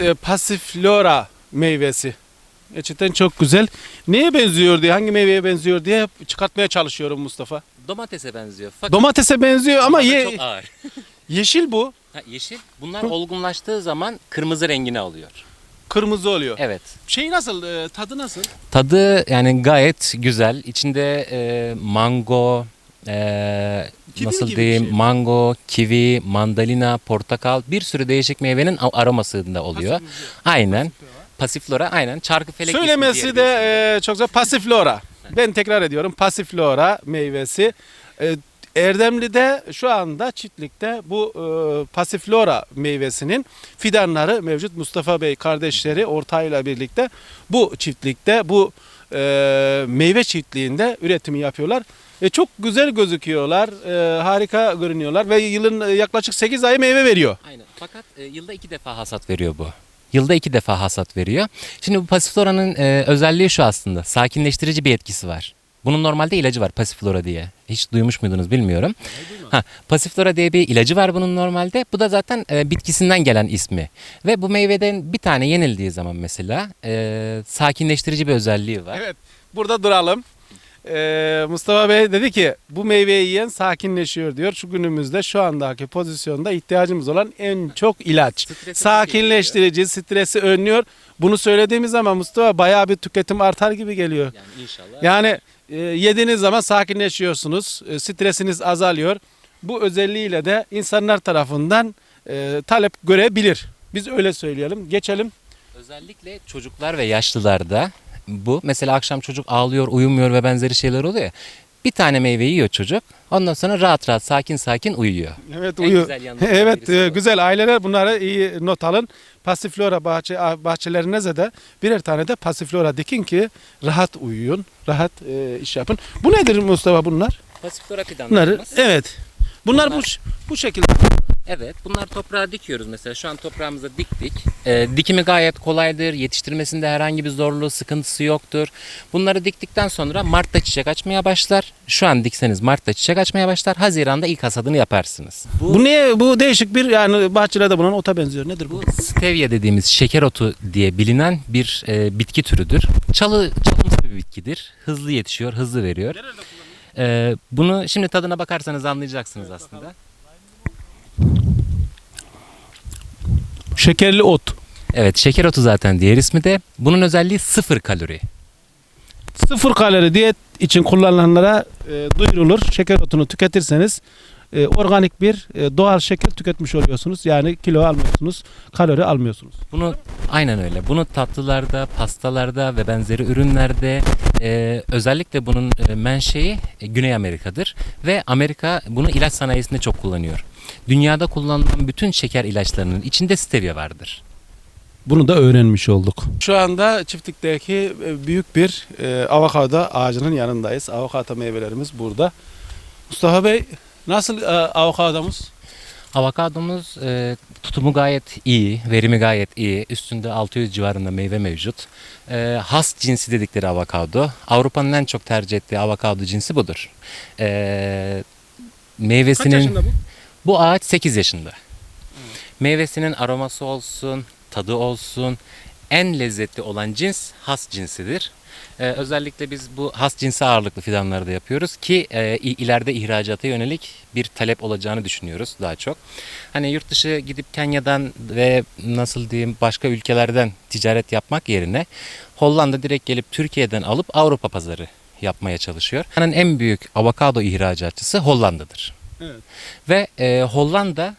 e, Passiflora meyvesi. Gerçekten çok güzel. Neye benziyor diye, hangi meyveye benziyor diye hep çıkartmaya çalışıyorum Mustafa. Domatese benziyor. Fakat Domatese benziyor ama ye- çok ağır. yeşil bu. Ha, yeşil. Bunlar olgunlaştığı zaman kırmızı rengini alıyor. Kırmızı oluyor. Evet. Şey nasıl, e, tadı nasıl? Tadı yani gayet güzel. İçinde e, mango, e, Kivi nasıl gibi bir diyeyim, şey. mango, kivi, mandalina, portakal bir sürü değişik meyvenin a- aromasında oluyor. Aynen. Pasiflora aynen. Çarkıfelek ismi Söylemesi de e, çok güzel. Passiflora. Ben tekrar ediyorum. Passiflora meyvesi. E, Erdemli'de şu anda çiftlikte bu e, Passiflora meyvesinin fidanları mevcut. Mustafa Bey kardeşleri ortağıyla birlikte bu çiftlikte bu e, meyve çiftliğinde üretimi yapıyorlar. E, çok güzel gözüküyorlar. e, harika görünüyorlar ve yılın e, yaklaşık 8 ayı meyve veriyor. Aynen. Fakat e, yılda iki defa hasat veriyor bu. Yılda iki defa hasat veriyor. Şimdi bu pasiflora'nın e, özelliği şu aslında. Sakinleştirici bir etkisi var. Bunun normalde ilacı var pasiflora diye. Hiç duymuş muydunuz bilmiyorum. Ha, pasiflora diye bir ilacı var bunun normalde. Bu da zaten e, bitkisinden gelen ismi. Ve bu meyveden bir tane yenildiği zaman mesela e, sakinleştirici bir özelliği var. Evet, burada duralım. Ee, Mustafa Bey dedi ki bu meyveyi yiyen sakinleşiyor diyor. Şu günümüzde şu andaki pozisyonda ihtiyacımız olan en çok ilaç. Stresi Sakinleştirici, stresi önlüyor. Bunu söylediğimiz zaman Mustafa bayağı bir tüketim artar gibi geliyor. Yani inşallah. Yani e, yediğiniz zaman sakinleşiyorsunuz, e, stresiniz azalıyor. Bu özelliğiyle de insanlar tarafından e, talep görebilir. Biz öyle söyleyelim. Geçelim. Özellikle çocuklar ve yaşlılarda bu. Mesela akşam çocuk ağlıyor, uyumuyor ve benzeri şeyler oluyor ya. Bir tane meyve yiyor çocuk. Ondan sonra rahat rahat sakin sakin uyuyor. Evet En uyu. güzel yanlarından evet birisi e, bu. güzel aileler bunları iyi not alın. Pasiflora bahçe bahçelerinize de birer tane de pasiflora dikin ki rahat uyuyun, rahat e, iş yapın. Bu nedir Mustafa bunlar? Pasiflora Bunları fidanlarımız. evet. Bunlar, bu Bunlar- bu şekilde. Evet bunlar toprağa dikiyoruz mesela. Şu an toprağımıza diktik. Ee, dikimi gayet kolaydır. Yetiştirmesinde herhangi bir zorluğu, sıkıntısı yoktur. Bunları diktikten sonra Mart'ta çiçek açmaya başlar. Şu an dikseniz Mart'ta çiçek açmaya başlar. Haziran'da ilk hasadını yaparsınız. Bu, Bu niye bu değişik bir yani bahçelerde bulunan ota benziyor. Nedir bu? bu stevia dediğimiz şeker otu diye bilinen bir e, bitki türüdür. Çalı, çalımsı bir bitkidir. Hızlı yetişiyor, hızlı veriyor. Ee, bunu şimdi tadına bakarsanız anlayacaksınız aslında. Şekerli ot. Evet şeker otu zaten diğer ismi de. Bunun özelliği sıfır kalori. Sıfır kalori diyet için kullanılanlara e, duyurulur. Şeker otunu tüketirseniz e, organik bir e, doğal şeker tüketmiş oluyorsunuz. Yani kilo almıyorsunuz, kalori almıyorsunuz. Bunu aynen öyle. Bunu tatlılarda, pastalarda ve benzeri ürünlerde e, özellikle bunun e, menşei e, Güney Amerika'dır ve Amerika bunu ilaç sanayisinde çok kullanıyor. Dünyada kullanılan bütün şeker ilaçlarının içinde stevia vardır. Bunu da öğrenmiş olduk. Şu anda çiftlikteki e, büyük bir e, avokado ağacının yanındayız. Avokado meyvelerimiz burada. Mustafa Bey nasıl e, avokadomuz? Avokadomuz e, tutumu gayet iyi, verimi gayet iyi. Üstünde 600 civarında meyve mevcut. E, has cinsi dedikleri avokado. Avrupa'nın en çok tercih ettiği avokado cinsi budur. E, meyvesinin bu? Bu ağaç 8 yaşında. Meyvesinin aroması olsun, tadı olsun. En lezzetli olan cins has cinsidir. Ee, özellikle biz bu has cinsi ağırlıklı fidanları da yapıyoruz ki e, ileride ihracata yönelik bir talep olacağını düşünüyoruz daha çok. Hani yurt dışı gidip Kenya'dan ve nasıl diyeyim başka ülkelerden ticaret yapmak yerine Hollanda direkt gelip Türkiye'den alıp Avrupa pazarı yapmaya çalışıyor. Yani en büyük avokado ihracatçısı Hollanda'dır. Evet. Ve e, Hollanda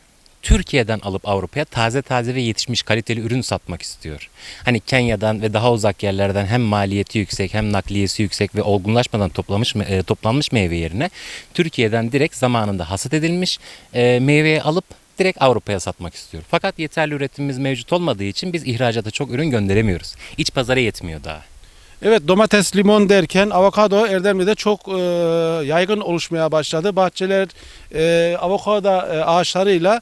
Türkiye'den alıp Avrupa'ya taze taze ve yetişmiş kaliteli ürün satmak istiyor. Hani Kenya'dan ve daha uzak yerlerden hem maliyeti yüksek hem nakliyesi yüksek ve olgunlaşmadan toplamış e, toplanmış meyve yerine Türkiye'den direkt zamanında hasat edilmiş e, meyveyi alıp direkt Avrupa'ya satmak istiyor. Fakat yeterli üretimimiz mevcut olmadığı için biz ihracata çok ürün gönderemiyoruz. İç pazara yetmiyor daha. Evet domates, limon derken avokado Erdemli'de çok e, yaygın oluşmaya başladı. Bahçeler e, avokado e, ağaçlarıyla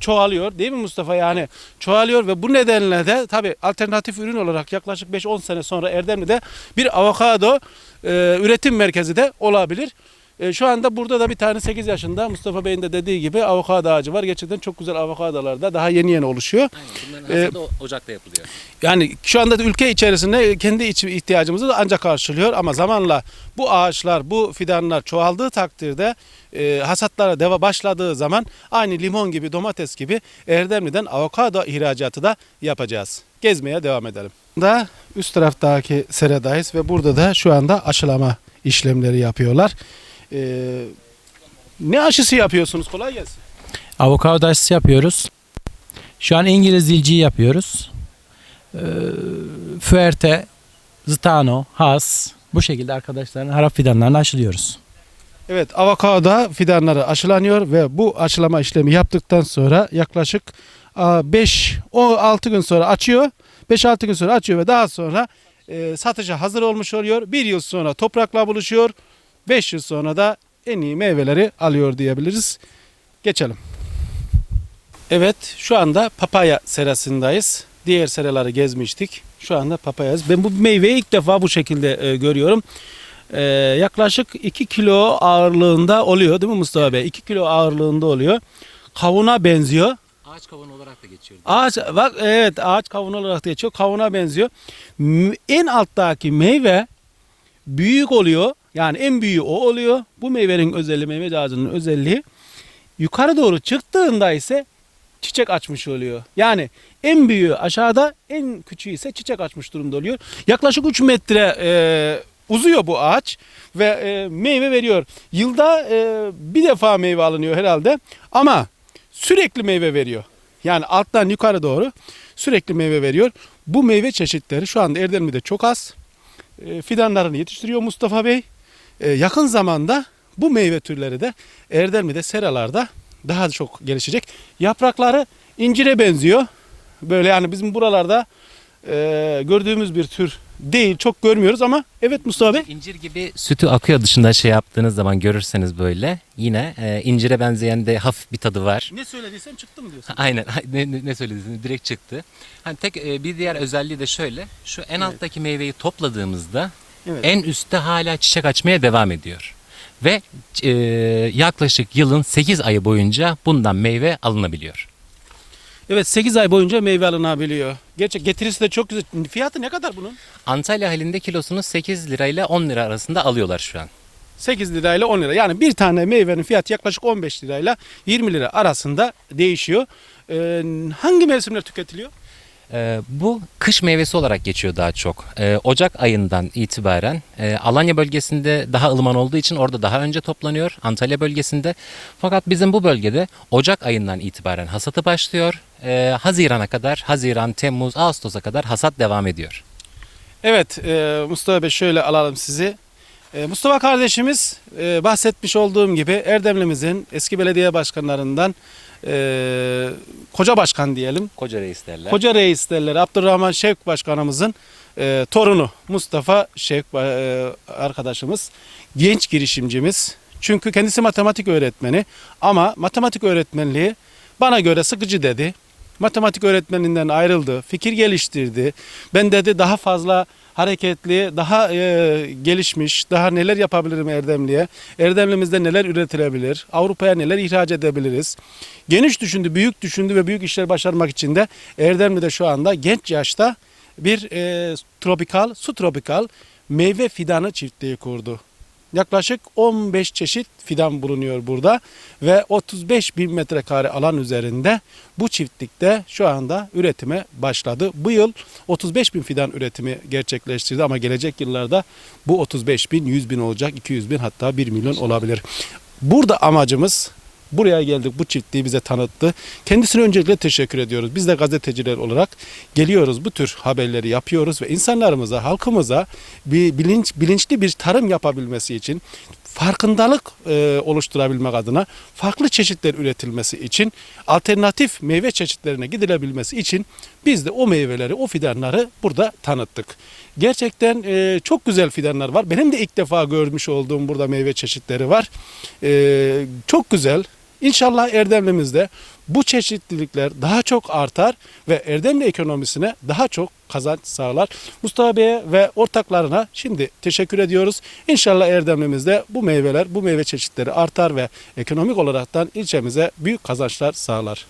çoğalıyor değil mi Mustafa? Yani çoğalıyor ve bu nedenle de tabi alternatif ürün olarak yaklaşık 5-10 sene sonra Erdemli'de bir avokado e, üretim merkezi de olabilir. E, şu anda burada da bir tane 8 yaşında Mustafa Bey'in de dediği gibi avokado ağacı var. Gerçekten çok güzel avokadolar da daha yeni yeni oluşuyor. Aynen. Bunların hasadı ocakta yapılıyor. Yani şu anda da ülke içerisinde kendi iç ihtiyacımızı da ancak karşılıyor ama zamanla bu ağaçlar, bu fidanlar çoğaldığı takdirde e, hasatlara deva başladığı zaman aynı limon gibi, domates gibi Erdemli'den avokado ihracatı da yapacağız. Gezmeye devam edelim. Da üst taraftaki seradayız ve burada da şu anda aşılama işlemleri yapıyorlar. E, ne aşısı yapıyorsunuz? Kolay gelsin. Avokado aşısı yapıyoruz. Şu an İngiliz dilciyi yapıyoruz. Ee, Fuerte, Zitano, Has bu şekilde arkadaşların harap fidanlarını aşılıyoruz. Evet avokado fidanları aşılanıyor ve bu aşılama işlemi yaptıktan sonra yaklaşık 5 6 gün sonra açıyor. 5-6 gün sonra açıyor ve daha sonra e, satışa hazır olmuş oluyor. Bir yıl sonra toprakla buluşuyor. 5 yıl sonra da en iyi meyveleri alıyor diyebiliriz. Geçelim. Evet şu anda papaya serasındayız. Diğer seraları gezmiştik. Şu anda papayaz. Ben bu meyveyi ilk defa bu şekilde e, görüyorum. Ee, yaklaşık 2 kilo ağırlığında oluyor değil mi Mustafa Bey? 2 kilo ağırlığında oluyor. Kavuna benziyor. Ağaç kavunu olarak da geçiyor. Ağaç bak evet ağaç kavunu olarak da geçiyor. Kavuna benziyor. En alttaki meyve büyük oluyor. Yani en büyüğü o oluyor. Bu meyvenin özelliği, meyve ağacının özelliği yukarı doğru çıktığında ise çiçek açmış oluyor. Yani en büyüğü aşağıda, en küçüğü ise çiçek açmış durumda oluyor. Yaklaşık 3 metre e, uzuyor bu ağaç ve e, meyve veriyor. Yılda e, bir defa meyve alınıyor herhalde ama sürekli meyve veriyor. Yani alttan yukarı doğru sürekli meyve veriyor. Bu meyve çeşitleri şu anda Erdemli'de çok az. E, fidanlarını yetiştiriyor Mustafa Bey. E, yakın zamanda bu meyve türleri de Erdemli'de seralarda daha çok gelişecek. Yaprakları incire benziyor. Böyle yani bizim buralarda e, gördüğümüz bir tür değil. Çok görmüyoruz ama evet Mustafa Bey. İncir gibi sütü akıyor dışında şey yaptığınız zaman görürseniz böyle yine e, incire benzeyen de hafif bir tadı var. Ne söylediysem çıktı mı diyorsun? Aynen ne, ne- söylediğiniz direkt çıktı. Hani tek e, bir diğer özelliği de şöyle. Şu en alttaki meyveyi topladığımızda Evet. en üstte hala çiçek açmaya devam ediyor. Ve e, yaklaşık yılın 8 ayı boyunca bundan meyve alınabiliyor. Evet 8 ay boyunca meyve alınabiliyor. Gerçek getirisi de çok güzel. Fiyatı ne kadar bunun? Antalya halinde kilosunu 8 lirayla 10 lira arasında alıyorlar şu an. 8 lirayla 10 lira. Yani bir tane meyvenin fiyatı yaklaşık 15 lirayla 20 lira arasında değişiyor. Ee, hangi mevsimler tüketiliyor? Ee, bu kış meyvesi olarak geçiyor daha çok. Ee, Ocak ayından itibaren e, Alanya bölgesinde daha ılıman olduğu için orada daha önce toplanıyor. Antalya bölgesinde. Fakat bizim bu bölgede Ocak ayından itibaren hasatı başlıyor. Ee, Haziran'a kadar, Haziran, Temmuz, Ağustos'a kadar hasat devam ediyor. Evet e, Mustafa Bey şöyle alalım sizi. E, Mustafa kardeşimiz e, bahsetmiş olduğum gibi Erdemli'mizin eski belediye başkanlarından e, koca başkan diyelim. Koca reis derler. Koca reis derler. Abdurrahman Şevk Başkanımızın e, torunu Mustafa Şevk e, arkadaşımız. Genç girişimcimiz. Çünkü kendisi matematik öğretmeni ama matematik öğretmenliği bana göre sıkıcı dedi. Matematik öğretmeninden ayrıldı, fikir geliştirdi. Ben dedi daha fazla hareketli, daha e, gelişmiş, daha neler yapabilirim Erdemli'ye? Erdemli'mizde neler üretilebilir? Avrupa'ya neler ihraç edebiliriz? Geniş düşündü, büyük düşündü ve büyük işler başarmak için de Erdemli'de şu anda genç yaşta bir e, tropikal, su tropikal meyve fidanı çiftliği kurdu. Yaklaşık 15 çeşit fidan bulunuyor burada ve 35 bin metrekare alan üzerinde bu çiftlikte şu anda üretime başladı. Bu yıl 35 bin fidan üretimi gerçekleştirdi ama gelecek yıllarda bu 35 bin 100 bin olacak 200 bin hatta 1 milyon olabilir. Burada amacımız Buraya geldik bu çiftliği bize tanıttı. Kendisine öncelikle teşekkür ediyoruz. Biz de gazeteciler olarak geliyoruz bu tür haberleri yapıyoruz ve insanlarımıza, halkımıza bir bilinç bilinçli bir tarım yapabilmesi için farkındalık e, oluşturabilmek adına farklı çeşitler üretilmesi için alternatif meyve çeşitlerine gidilebilmesi için biz de o meyveleri, o fidanları burada tanıttık. Gerçekten e, çok güzel fidanlar var. Benim de ilk defa görmüş olduğum burada meyve çeşitleri var. E, çok güzel. İnşallah Erdemli'mizde bu çeşitlilikler daha çok artar ve Erdemli ekonomisine daha çok kazanç sağlar. Mustafa Bey'e ve ortaklarına şimdi teşekkür ediyoruz. İnşallah Erdemli'mizde bu meyveler, bu meyve çeşitleri artar ve ekonomik olaraktan ilçemize büyük kazançlar sağlar.